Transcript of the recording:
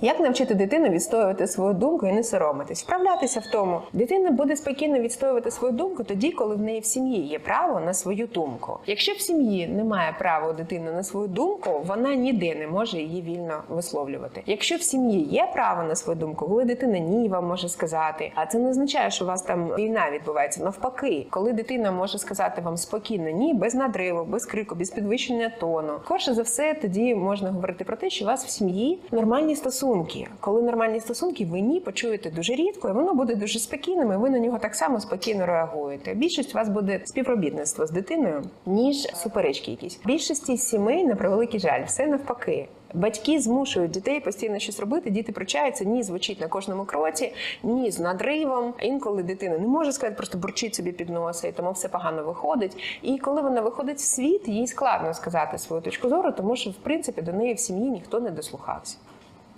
Як навчити дитину відстоювати свою думку і не соромитись, вправлятися в тому. Дитина буде спокійно відстоювати свою думку тоді, коли в неї в сім'ї є право на свою думку. Якщо в сім'ї немає права у дитини на свою думку, вона ніде не може її вільно висловлювати. Якщо в сім'ї є право на свою думку, коли дитина ні вам може сказати, а це не означає, що у вас там війна відбувається. Навпаки, коли дитина може сказати вам спокійно ні, без надриву, без крику, без підвищення тону. Корше за все, тоді можна говорити про те, що у вас в сім'ї нормальні стосунки. Коли нормальні стосунки, ви ні почуєте дуже рідко, і воно буде дуже спокійним, і ви на нього так само спокійно реагуєте. Більшість у вас буде співробітництво з дитиною, ніж суперечки якісь. Більшості сімей на превеликий жаль, все навпаки. Батьки змушують дітей постійно щось робити. Діти причаються, ні звучить на кожному кроці, ні з надривом. Інколи дитина не може сказати, просто бурчить собі під носа, і тому все погано виходить. І коли вона виходить в світ, їй складно сказати свою точку зору, тому що в принципі до неї в сім'ї ніхто не дослухався.